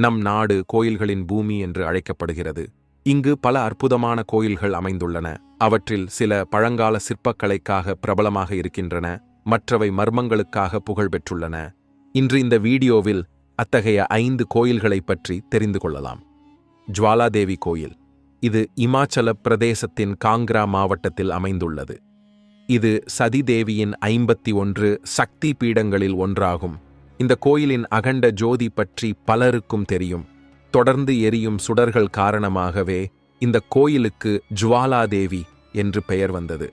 நம் நாடு கோயில்களின் பூமி என்று அழைக்கப்படுகிறது. இங்கு பல அற்புதமான கோயில்கள் அமைந்துள்ளன. அவற்றில் சில பழங்கால சிற்பக்கலைக்காக பிரபலமாக இருக்கின்றன. மற்றவை மர்மங்களுக்காக புகழ் பெற்றுள்ளன இன்று இந்த வீடியோவில் அத்தகைய ஐந்து கோயில்களைப் பற்றி தெரிந்து கொள்ளலாம். ஜுவாலாதேவி கோயில். இது இமாச்சல பிரதேசத்தின் காங்க்ரா மாவட்டத்தில் அமைந்துள்ளது. இது சதிதேவியின் ஐம்பத்தி ஒன்று சக்தி பீடங்களில் ஒன்றாகும். இந்த கோயிலின் அகண்ட ஜோதி பற்றி பலருக்கும் தெரியும். தொடர்ந்து எரியும் சுடர்கள் காரணமாகவே இந்த கோயிலுக்கு ஜுவாலாதேவி என்று பெயர் வந்தது.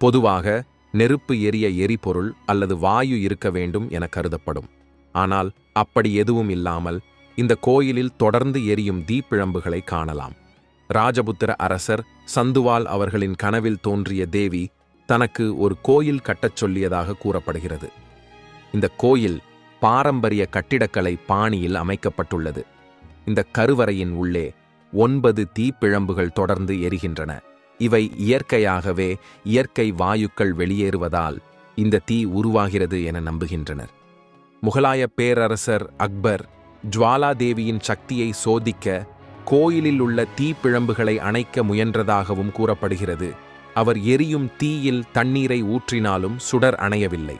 பொதுவாக நெருப்பு எரிய எரிபொருள் அல்லது வாயு இருக்க வேண்டும் என கருதப்படும். ஆனால் அப்படி எதுவும் இல்லாமல் இந்த கோயிலில் தொடர்ந்து எரியும் தீப்பிழம்புகளை காணலாம். ராஜபுத்திர அரசர் சந்துவால் அவர்களின் கனவில் தோன்றிய தேவி தனக்கு ஒரு கோயில் கட்டச் சொல்லியதாக கூறப்படுகிறது. இந்த கோயில் பாரம்பரிய கட்டிடக்கலை பாணியில் அமைக்கப்பட்டுள்ளது. இந்த கருவறையின் உள்ளே ஒன்பது தீப்பிழம்புகள் தொடர்ந்து எரிகின்றன. இவை இயற்கையாகவே இயற்கை வாயுக்கள் வெளியேறுவதால் இந்த தீ உருவாகிறது என நம்புகின்றனர். முகலாய பேரரசர் அக்பர் ஜுவாலாதேவியின் சக்தியை சோதிக்க கோயிலில் உள்ள தீப்பிழம்புகளை அணைக்க முயன்றதாகவும் கூறப்படுகிறது. அவர் எரியும் தீயில் தண்ணீரை ஊற்றினாலும் சுடர் அணையவில்லை.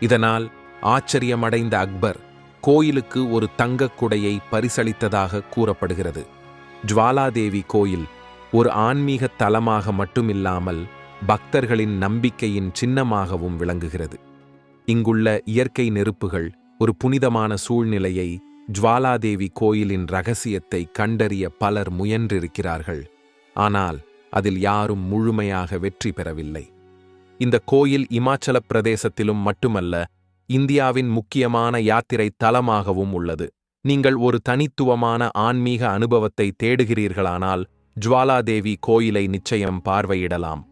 இதனால் ஆச்சரியமடைந்த அக்பர் கோயிலுக்கு ஒரு தங்கக் குடையை பரிசளித்ததாக கூறப்படுகிறது. ஜுவாலாதேவி கோயில் ஒரு ஆன்மீக தலமாக மட்டுமில்லாமல் பக்தர்களின் நம்பிக்கையின் சின்னமாகவும் விளங்குகிறது. இங்குள்ள இயற்கை நெருப்புகள் ஒரு புனிதமான சூழ்நிலையை ஜுவாலாதேவி கோயிலின் ரகசியத்தை கண்டறிய பலர் முயன்றிருக்கிறார்கள். ஆனால் அதில் யாரும் முழுமையாக வெற்றி பெறவில்லை. இந்த கோயில் இமாச்சல பிரதேசத்திலும் மட்டுமல்ல இந்தியாவின் முக்கியமான யாத்திரை தலமாகவும் உள்ளது. நீங்கள் ஒரு தனித்துவமான ஆன்மீக அனுபவத்தை தேடுகிறீர்களானால் ஜுவாலாதேவி கோயிலை நிச்சயம் பார்வையிடலாம்.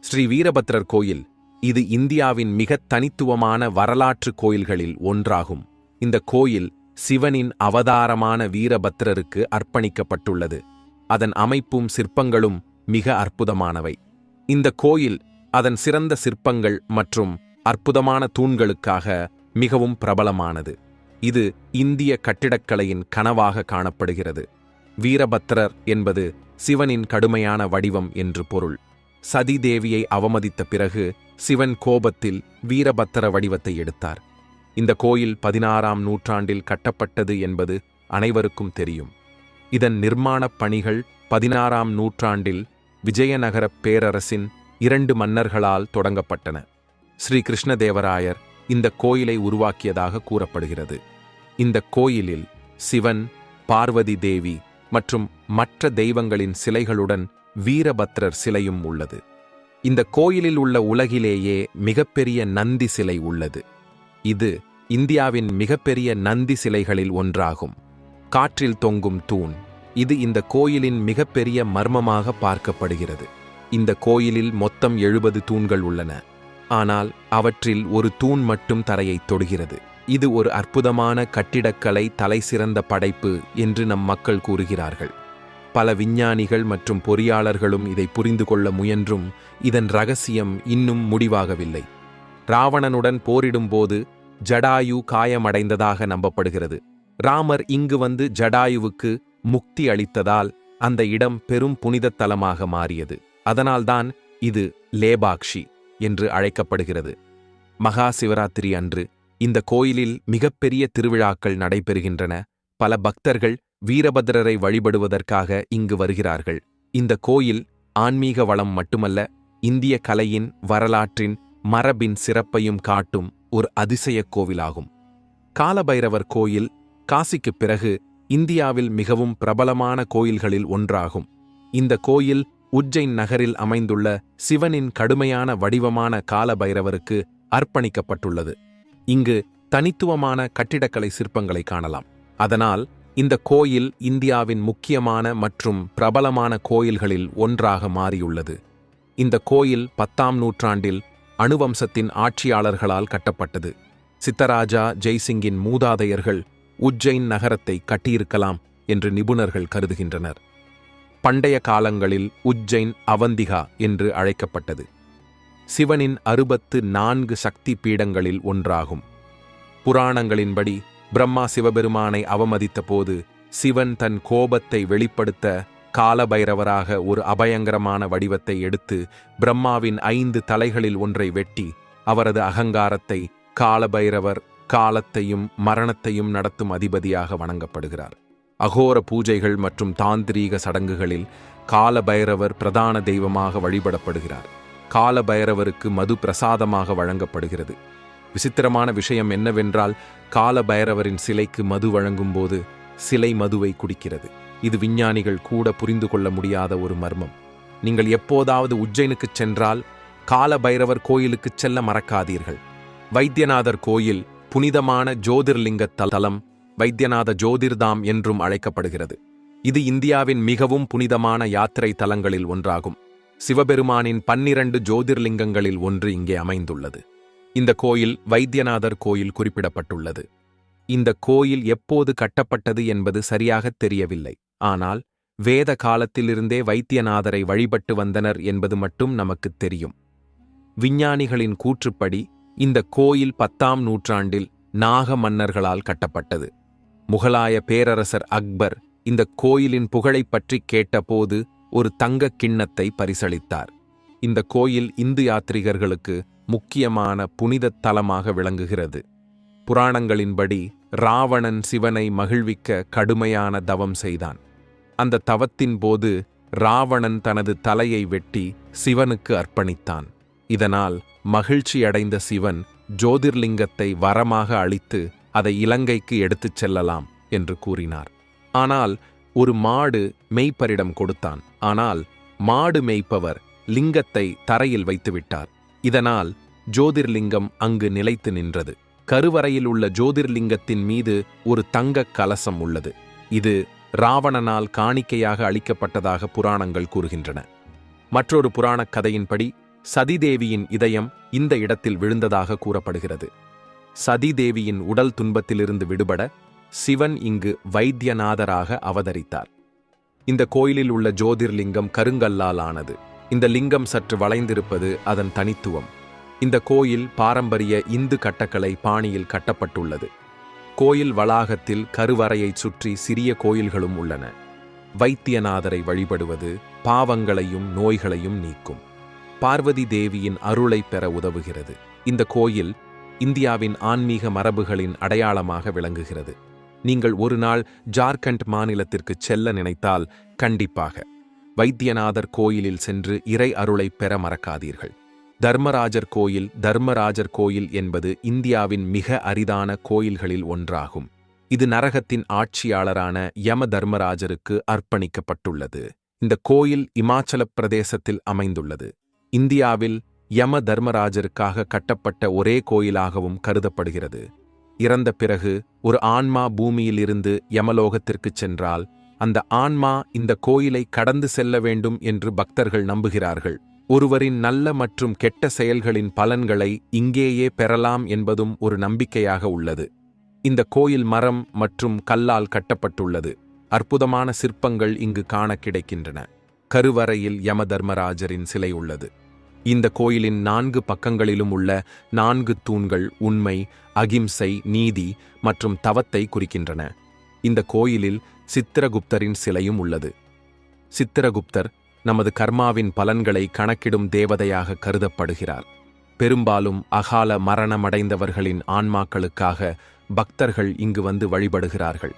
ஸ்ரீ வீரபத்ரர் கோயில் இது இந்தியாவின் மிகத் தனித்துவமான வரலாற்று கோயில்களில் ஒன்றாகும். இந்த கோயில் சிவனின் அவதாரமான வீரபத்ரருக்கு அர்ப்பணிக்கப்பட்டுள்ளது. அதன் அமைப்பும் சிற்பங்களும் மிக அற்புதமானவை. இந்த கோயில் அதன் சிறந்த சிற்பங்கள் மற்றும் அற்புதமான தூண்களுக்காக மிகவும் பிரபலமானது. இது இந்திய கட்டிடக்கலையின் கனவாக காணப்படுகிறது. வீரபத்ரர் என்பது சிவனின் கடுமையான வடிவம் என்று பொருள். சதி தேவியை அவமதித்த பிறகு சிவன் கோபத்தில் வீரபத்திர வடிவத்தை எடுத்தார். இந்த கோயில் பதினாறாம் நூற்றாண்டில் கட்டப்பட்டது என்பது அனைவருக்கும் தெரியும். இதன் நிர்மாணப் பணிகள் பதினாறாம் நூற்றாண்டில் விஜயநகரப் பேரரசின் இரண்டு மன்னர்களால் தொடங்கப்பட்டன. ஸ்ரீ கிருஷ்ணதேவராயர் இந்த கோயிலை உருவாக்கியதாக கூறப்படுகிறது. இந்த கோயிலில் சிவன் பார்வதி தேவி மற்றும் மற்ற தெய்வங்களின் சிலைகளுடன் வீரபத்ரர் சிலையும் உள்ளது. இந்த கோயிலில் உள்ள உலகிலேயே மிகப்பெரிய நந்தி சிலை உள்ளது. இது இந்தியாவின் மிகப்பெரிய நந்தி சிலைகளில் ஒன்றாகும். காற்றில் தொங்கும் தூண். இது இந்த கோயிலின் மிகப்பெரிய மர்மமாக பார்க்கப்படுகிறது. இந்த கோயிலில் மொத்தம் எழுபது தூண்கள் உள்ளன. ஆனால் அவற்றில் ஒரு தூண் மட்டும் தரையைத் தொடுகிறது. இது ஒரு அற்புதமான கட்டிடக்கலை தலைசிறந்த படைப்பு என்று நம் மக்கள் கூறுகிறார்கள். பல விஞ்ஞானிகள் மற்றும் பொறியாளர்களும் இதை புரிந்து கொள்ள முயன்றும் இதன் ரகசியம் இன்னும் முடிவாகவில்லை. ராவணனுடன் போரிடும்போது ஜடாயு காயமடைந்ததாக நம்பப்படுகிறது. ராமர் இங்கு வந்து ஜடாயுவுக்கு முக்தி அளித்ததால் அந்த இடம் பெரும் புனிதத் தலமாக மாறியது. அதனால்தான் இது லேபாக்ஷி. என்று அழைக்கப்படுகிறது. மகா சிவராத்திரி அன்று இந்த கோயிலில் மிகப்பெரிய திருவிழாக்கள் நடைபெறுகின்றன. பல பக்தர்கள் வீரபத்ரரை வழிபடுவதற்காக இங்கு வருகிறார்கள். இந்த கோயில் ஆன்மீக வளம் மட்டுமல்ல இந்திய கலையின் வரலாற்றின் மரபின் சிறப்பையும் காட்டும் ஒரு அதிசய கோவிலாகும். காலபைரவர் கோயில் காசிக்குப் பிறகு இந்தியாவில் மிகவும் பிரபலமான கோயில்களில் ஒன்றாகும். இந்த கோயில் உஜ்ஜைன் நகரில் அமைந்துள்ள சிவனின் கடுமையான வடிவமான காலபைரவருக்கு அர்ப்பணிக்கப்பட்டுள்ளது. இங்கு தனித்துவமான கட்டிடக்கலை சிற்பங்களை காணலாம். அதனால் இந்த கோயில் இந்தியாவின் முக்கியமான மற்றும் பிரபலமான கோயில்களில் ஒன்றாக மாறியுள்ளது. இந்த கோயில் பத்தாம் நூற்றாண்டில் அணுவம்சத்தின் ஆட்சியாளர்களால் கட்டப்பட்டது. சித்தராஜா ஜெய்சிங்கின் மூதாதையர்கள் உஜ்ஜைன் நகரத்தை கட்டியிருக்கலாம் என்று நிபுணர்கள் கருதுகின்றனர். பண்டைய காலங்களில் உஜ்ஜைன் அவந்திகா என்று அழைக்கப்பட்டது. சிவனின் அறுபத்து நான்கு சக்தி பீடங்களில் ஒன்றாகும். புராணங்களின்படி பிரம்மா சிவபெருமானை அவமதித்த போது சிவன் தன் கோபத்தை வெளிப்படுத்த காலபைரவராக ஒரு அபயங்கரமான வடிவத்தை எடுத்து பிரம்மாவின் ஐந்து தலைகளில் ஒன்றை வெட்டி அவரது அகங்காரத்தை காலபைரவர் காலத்தையும் மரணத்தையும் நடத்தும் அதிபதியாக வணங்கப்படுகிறார். அகோர பூஜைகள் மற்றும் தாந்திரீக சடங்குகளில் காலபைரவர் பிரதான தெய்வமாக வழிபடப்படுகிறார். காலபைரவருக்கு மது பிரசாதமாக வழங்கப்படுகிறது. விசித்திரமான விஷயம் என்னவென்றால் காலபைரவரின் சிலைக்கு மது வழங்கும்போது சிலை மதுவை குடிக்கிறது. இது விஞ்ஞானிகள் கூட புரிந்து கொள்ள முடியாத ஒரு மர்மம். நீங்கள் எப்போதாவது உஜ்ஜைனுக்குச் சென்றால் காலபைரவர் கோயிலுக்குச் செல்ல மறக்காதீர்கள். வைத்தியநாதர் கோயில் புனிதமான ஜோதிர்லிங்க தலம் வைத்தியநாத ஜோதிர்தாம் என்றும் அழைக்கப்படுகிறது. இது இந்தியாவின் மிகவும் புனிதமான யாத்திரை தலங்களில் ஒன்றாகும். சிவபெருமானின் பன்னிரண்டு ஜோதிர்லிங்கங்களில் ஒன்று இங்கே அமைந்துள்ளது. இந்த கோயில் வைத்தியநாதர் கோயில் குறிப்பிடப்பட்டுள்ளது. இந்த கோயில் எப்போது கட்டப்பட்டது என்பது சரியாகத் தெரியவில்லை. ஆனால் வேத காலத்திலிருந்தே வைத்தியநாதரை வழிபட்டு வந்தனர் என்பது மட்டும் நமக்குத் தெரியும். விஞ்ஞானிகளின் கூற்றுப்படி இந்த கோயில் பத்தாம் நூற்றாண்டில் நாக மன்னர்களால் கட்டப்பட்டது. முகலாய பேரரசர் அக்பர் இந்த கோயிலின் புகழைப் பற்றி கேட்டபோது ஒரு தங்கக் கிண்ணத்தை பரிசளித்தார். இந்த கோயில் இந்து யாத்ரிகர்களுக்கு முக்கியமான புனிதத் தலமாக விளங்குகிறது. புராணங்களின்படி ராவணன் சிவனை மகிழ்விக்க கடுமையான தவம் செய்தான். அந்த தவத்தின் போது ராவணன் தனது தலையை வெட்டி சிவனுக்கு அர்ப்பணித்தான். இதனால் மகிழ்ச்சியடைந்த சிவன் ஜோதிர்லிங்கத்தை வரமாக அளித்து அதை இலங்கைக்கு எடுத்துச் செல்லலாம் என்று கூறினார். ஆனால் ஒரு மாடு மெய்ப்பரிடம் கொடுத்தான். ஆனால் மாடு மேய்ப்பவர் லிங்கத்தை தரையில் வைத்துவிட்டார். இதனால் ஜோதிர்லிங்கம் அங்கு நிலைத்து நின்றது. கருவறையில் உள்ள ஜோதிர்லிங்கத்தின் மீது ஒரு தங்கக் கலசம் உள்ளது. இது ராவணனால் காணிக்கையாக அளிக்கப்பட்டதாக புராணங்கள் கூறுகின்றன. மற்றொரு புராணக் கதையின்படி சதிதேவியின் இதயம் இந்த இடத்தில் விழுந்ததாக கூறப்படுகிறது. சதிதேவியின் உடல் துன்பத்திலிருந்து விடுபட சிவன் இங்கு வைத்தியநாதராக அவதரித்தார். இந்த கோயிலில் உள்ள ஜோதிர்லிங்கம் கருங்கல்லால் ஆனது. இந்த லிங்கம் சற்று வளைந்திருப்பது அதன் தனித்துவம். இந்த கோயில் பாரம்பரிய இந்து கட்டக்கலை பாணியில் கட்டப்பட்டுள்ளது. கோயில் வளாகத்தில் கருவறையைச் சுற்றி சிறிய கோயில்களும் உள்ளன. வைத்தியநாதரை வழிபடுவது பாவங்களையும் நோய்களையும் நீக்கும். பார்வதி தேவியின் அருளை பெற உதவுகிறது. இந்த கோயில் இந்தியாவின் ஆன்மீக மரபுகளின் அடையாளமாக விளங்குகிறது. நீங்கள் ஒரு நாள் ஜார்க்கண்ட் மாநிலத்திற்கு செல்ல நினைத்தால் கண்டிப்பாக வைத்தியநாதர் கோயிலில் சென்று இறை அருளை பெற மறக்காதீர்கள். தர்மராஜர் கோயில் தர்மராஜர் கோயில் என்பது இந்தியாவின் மிக அரிதான கோயில்களில் ஒன்றாகும். இது நரகத்தின் ஆட்சியாளரான யம தர்மராஜருக்கு அர்ப்பணிக்கப்பட்டுள்ளது. இந்த கோயில் இமாச்சலப் பிரதேசத்தில் அமைந்துள்ளது. இந்தியாவில் யம தர்மராஜருக்காக கட்டப்பட்ட ஒரே கோயிலாகவும் கருதப்படுகிறது. இறந்த பிறகு ஒரு ஆன்மா பூமியிலிருந்து யமலோகத்திற்குச் சென்றால் அந்த ஆன்மா இந்த கோயிலை கடந்து செல்ல வேண்டும் என்று பக்தர்கள் நம்புகிறார்கள். ஒருவரின் நல்ல மற்றும் கெட்ட செயல்களின் பலன்களை இங்கேயே பெறலாம் என்பதும் ஒரு நம்பிக்கையாக உள்ளது. இந்த கோயில் மரம் மற்றும் கல்லால் கட்டப்பட்டுள்ளது. அற்புதமான சிற்பங்கள் இங்கு காண கிடைக்கின்றன. கருவறையில் யமதர்மராஜரின் சிலை உள்ளது. இந்த கோயிலின் நான்கு பக்கங்களிலும் உள்ள நான்கு தூண்கள் உண்மை அகிம்சை நீதி மற்றும் தவத்தை குறிக்கின்றன. இந்த கோயிலில் சித்திரகுப்தரின் சிலையும் உள்ளது. சித்திரகுப்தர் நமது கர்மாவின் பலன்களை கணக்கிடும் தேவதையாக கருதப்படுகிறார். பெரும்பாலும் அகால மரணமடைந்தவர்களின் ஆன்மாக்களுக்காக பக்தர்கள் இங்கு வந்து வழிபடுகிறார்கள்.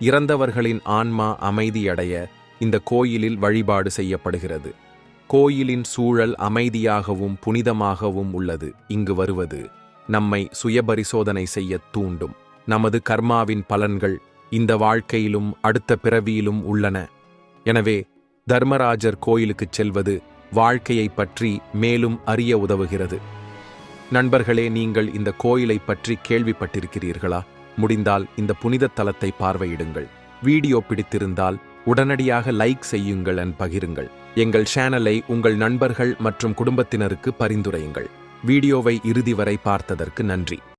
இறந்தவர்களின் ஆன்மா அமைதியடைய இந்த கோயிலில் வழிபாடு செய்யப்படுகிறது. கோயிலின் சூழல் அமைதியாகவும் புனிதமாகவும் உள்ளது. இங்கு வருவது நம்மை சுயபரிசோதனை செய்யத் தூண்டும். நமது கர்மாவின் பலன்கள் இந்த வாழ்க்கையிலும் அடுத்த பிறவியிலும் உள்ளன. எனவே தர்மராஜர் கோயிலுக்குச் செல்வது வாழ்க்கையைப் பற்றி மேலும் அறிய உதவுகிறது. நண்பர்களே நீங்கள் இந்த கோயிலைப் பற்றி கேள்விப்பட்டிருக்கிறீர்களா? முடிந்தால் இந்த புனித தலத்தை பார்வையிடுங்கள். வீடியோ பிடித்திருந்தால் உடனடியாக லைக் செய்யுங்கள் அண்ட் பகிருங்கள். எங்கள் சேனலை உங்கள் நண்பர்கள் மற்றும் குடும்பத்தினருக்கு பரிந்துரையுங்கள். வீடியோவை இறுதி வரை பார்த்ததற்கு நன்றி.